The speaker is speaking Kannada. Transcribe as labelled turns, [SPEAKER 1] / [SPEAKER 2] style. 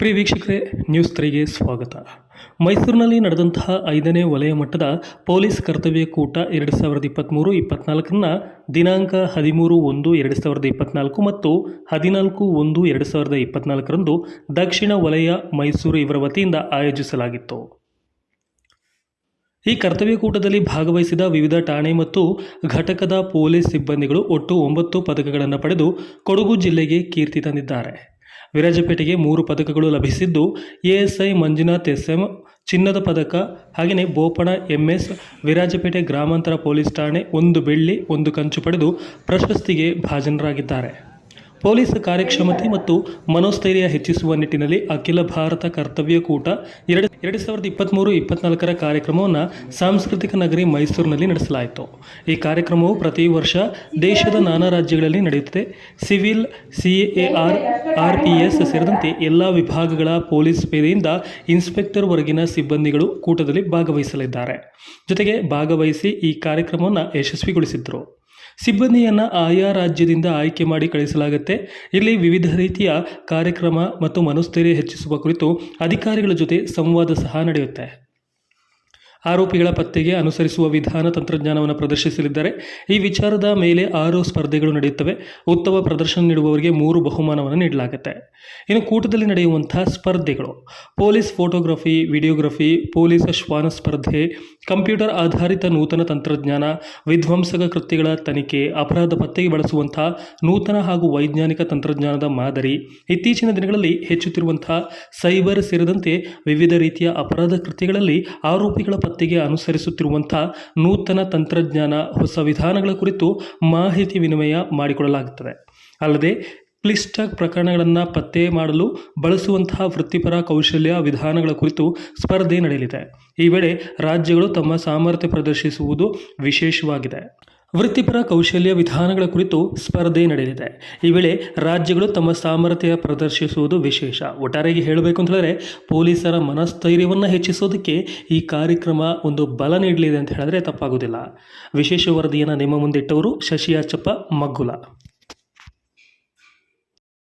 [SPEAKER 1] ಪ್ರಿಯ ವೀಕ್ಷಕರೇ ನ್ಯೂಸ್ ತ್ರೀಗೆ ಸ್ವಾಗತ. ಮೈಸೂರಿನಲ್ಲಿ ನಡೆದಂತಹ ಐದನೇ ವಲಯ ಮಟ್ಟದ ಪೊಲೀಸ್ ಕರ್ತವ್ಯ ಕೂಟ ಎರಡು ಸಾವಿರದ ಇಪ್ಪತ್ತ್ಮೂರು ಇಪ್ಪತ್ನಾಲ್ಕರನ್ನ ದಿನಾಂಕ ಹದಿಮೂರು ಒಂದು, ಎರಡು ಸಾವಿರದ ಇಪ್ಪತ್ನಾಲ್ಕು ಮತ್ತು ಹದಿನಾಲ್ಕು ಒಂದು, ಎರಡು ಸಾವಿರದ ಇಪ್ಪತ್ನಾಲ್ಕರಂದು ದಕ್ಷಿಣ ವಲಯ ಮೈಸೂರು ಇವರ ವತಿಯಿಂದ ಆಯೋಜಿಸಲಾಗಿತ್ತು. ಈ ಕರ್ತವ್ಯ ಕೂಟದಲ್ಲಿ ಭಾಗವಹಿಸಿದ ವಿವಿಧ ಠಾಣೆ ಮತ್ತು ಘಟಕದ ಪೊಲೀಸ್ ಸಿಬ್ಬಂದಿಗಳು ಒಟ್ಟು ಒಂಬತ್ತು ಪದಕಗಳನ್ನು ಪಡೆದು ಕೊಡಗು ಜಿಲ್ಲೆಗೆ ಕೀರ್ತಿ ತಂದಿದ್ದಾರೆ. ವಿರಾಜಪೇಟೆಗೆ ಮೂರು ಪದಕಗಳು ಲಭಿಸಿದ್ದು ಎಎಸ್ಐ ಮಂಜುನಾಥ್ ಎಸ್ ಎಂ ಚಿನ್ನದ ಪದಕ, ಹಾಗೆಯೇ ಬೋಪಣ ಎಂಎಸ್ ವಿರಾಜಪೇಟೆ ಗ್ರಾಮಾಂತರ ಪೊಲೀಸ್ ಠಾಣೆ ಒಂದು ಬೆಳ್ಳಿ, ಒಂದು ಕಂಚು ಪಡೆದು ಪ್ರಶಸ್ತಿಗೆ ಭಾಜನರಾಗಿದ್ದಾರೆ. ಪೊಲೀಸ್ ಕಾರ್ಯಕ್ಷಮತೆ ಮತ್ತು ಮನೋಸ್ಥೈರ್ಯ ಹೆಚ್ಚಿಸುವ ನಿಟ್ಟಿನಲ್ಲಿ ಅಖಿಲ ಭಾರತ ಕರ್ತವ್ಯ ಕೂಟ ಎರಡು ಎರಡು ಸಾವಿರದ ಇಪ್ಪತ್ತ್ಮೂರು ಇಪ್ಪತ್ನಾಲ್ಕರ ಕಾರ್ಯಕ್ರಮವನ್ನು ಸಾಂಸ್ಕೃತಿಕ ನಗರಿ ಮೈಸೂರಿನಲ್ಲಿ ನಡೆಸಲಾಯಿತು. ಈ ಕಾರ್ಯಕ್ರಮವು ಪ್ರತಿ ವರ್ಷ ದೇಶದ ನಾನಾ ರಾಜ್ಯಗಳಲ್ಲಿ ನಡೆಯುತ್ತದೆ. Civil C A R R P S ಸೇರಿದಂತೆ ಎಲ್ಲ ವಿಭಾಗಗಳ ಪೊಲೀಸ್ ಪೇದೆಯಿಂದ ಇನ್ಸ್ಪೆಕ್ಟರ್ವರೆಗಿನ ಸಿಬ್ಬಂದಿಗಳು ಕೂಟದಲ್ಲಿ ಭಾಗವಹಿಸಲಿದ್ದಾರೆ. ಜೊತೆಗೆ ಭಾಗವಹಿಸಿ ಈ ಕಾರ್ಯಕ್ರಮವನ್ನು ಯಶಸ್ವಿಗೊಳಿಸಿದ್ರು. ಸಿಬ್ಬಂದಿಯನ್ನು ಆಯಾ ರಾಜ್ಯದಿಂದ ಆಯ್ಕೆ ಮಾಡಿ ಕಳಿಸಲಾಗುತ್ತೆ. ಇಲ್ಲಿ ವಿವಿಧ ರೀತಿಯ ಕಾರ್ಯಕ್ರಮ ಮತ್ತು ಮನಸ್ಥೈರ್ಯ ಹೆಚ್ಚಿಸುವ ಕುರಿತು ಅಧಿಕಾರಿಗಳ ಜೊತೆ ಸಂವಾದ ಸಹ ನಡೆಯುತ್ತೆ. ಆರೋಪಿಗಳ ಪತ್ತೆಗೆ ಅನುಸರಿಸುವ ವಿಧಾನ ತಂತ್ರಜ್ಞಾನವನ್ನು ಪ್ರದರ್ಶಿಸಲಿದ್ದಾರೆ. ಈ ವಿಚಾರದ ಮೇಲೆ ಆರು ಸ್ಪರ್ಧೆಗಳು ನಡೆಯುತ್ತವೆ. ಉತ್ತಮ ಪ್ರದರ್ಶನ ನೀಡುವವರಿಗೆ ಮೂರು ಬಹುಮಾನವನ್ನು ನೀಡಲಾಗುತ್ತೆ. ಇನ್ನು ಕೂಟದಲ್ಲಿ ನಡೆಯುವಂತಹ ಸ್ಪರ್ಧೆಗಳು. ಪೊಲೀಸ್ ಫೋಟೋಗ್ರಫಿ, ವಿಡಿಯೋಗ್ರಫಿ, ಪೊಲೀಸ್ ಶ್ವಾನ ಸ್ಪರ್ಧೆ, ಕಂಪ್ಯೂಟರ್ ಆಧಾರಿತ ನೂತನ ತಂತ್ರಜ್ಞಾನ, ವಿಧ್ವಂಸಕ ಕೃತ್ಯಗಳ ತನಿಖೆ, ಅಪರಾಧ ಪತ್ತೆಗೆ ಬಳಸುವಂತಹ ನೂತನ ಹಾಗೂ ವೈಜ್ಞಾನಿಕ ತಂತ್ರಜ್ಞಾನದ ಮಾದರಿ, ಇತ್ತೀಚಿನ ದಿನಗಳಲ್ಲಿ ಹೆಚ್ಚುತ್ತಿರುವಂತಹ ಸೈಬರ್ ಸೇರಿದಂತೆ ವಿವಿಧ ರೀತಿಯ ಅಪರಾಧ ಕೃತ್ಯಗಳಲ್ಲಿ ಆರೋಪಿಗಳ ಪತ್ತೆಗೆ ಅನುಸರಿಸುತ್ತಿರುವಂಥ ನೂತನ ತಂತ್ರಜ್ಞಾನ ಹೊಸ ವಿಧಾನಗಳ ಕುರಿತು ಮಾಹಿತಿ ವಿನಿಮಯ ಮಾಡಿಕೊಡಲಾಗುತ್ತದೆ. ಅಲ್ಲದೆ ಕ್ಲಿಷ್ಟ ಪ್ರಕರಣಗಳನ್ನು ಪತ್ತೆ ಮಾಡಲು ಬಳಸುವಂತಹ ವೃತ್ತಿಪರ ಕೌಶಲ್ಯ ವಿಧಾನಗಳ ಕುರಿತು ಸ್ಪರ್ಧೆ ನಡೆಯಲಿದೆ. ಈ ವೇಳೆ ರಾಜ್ಯಗಳು ತಮ್ಮ ಸಾಮರ್ಥ್ಯ ಪ್ರದರ್ಶಿಸುವುದು ವಿಶೇಷವಾಗಿದೆ. ವೃತ್ತಿಪರ ಕೌಶಲ್ಯ ವಿಧಾನಗಳ ಕುರಿತು ಸ್ಪರ್ಧೆ ನಡೆಯಲಿದೆ. ಈ ವೇಳೆ ರಾಜ್ಯಗಳು ತಮ್ಮ ಸಾಮರ್ಥ್ಯ ಪ್ರದರ್ಶಿಸುವುದು ವಿಶೇಷ. ಒಟ್ಟಾರೆಯಾಗಿ ಹೇಳಬೇಕು ಅಂತ ಹೇಳಿದ್ರೆ, ಪೊಲೀಸರ ಮನಸ್ಥೈರ್ಯವನ್ನು ಹೆಚ್ಚಿಸೋದಕ್ಕೆ ಈ ಕಾರ್ಯಕ್ರಮ ಒಂದು ಬಲ ನೀಡಲಿದೆ ಅಂತ ಹೇಳಿದ್ರೆ ತಪ್ಪಾಗೋದಿಲ್ಲ ವಿಶೇಷ ವರದಿಯನ್ನು ನಿಮ್ಮ ಮುಂದಿಟ್ಟವರು ಶಶಿಯಾಚಪ್ಪ ಮಗ್ಗುಲ.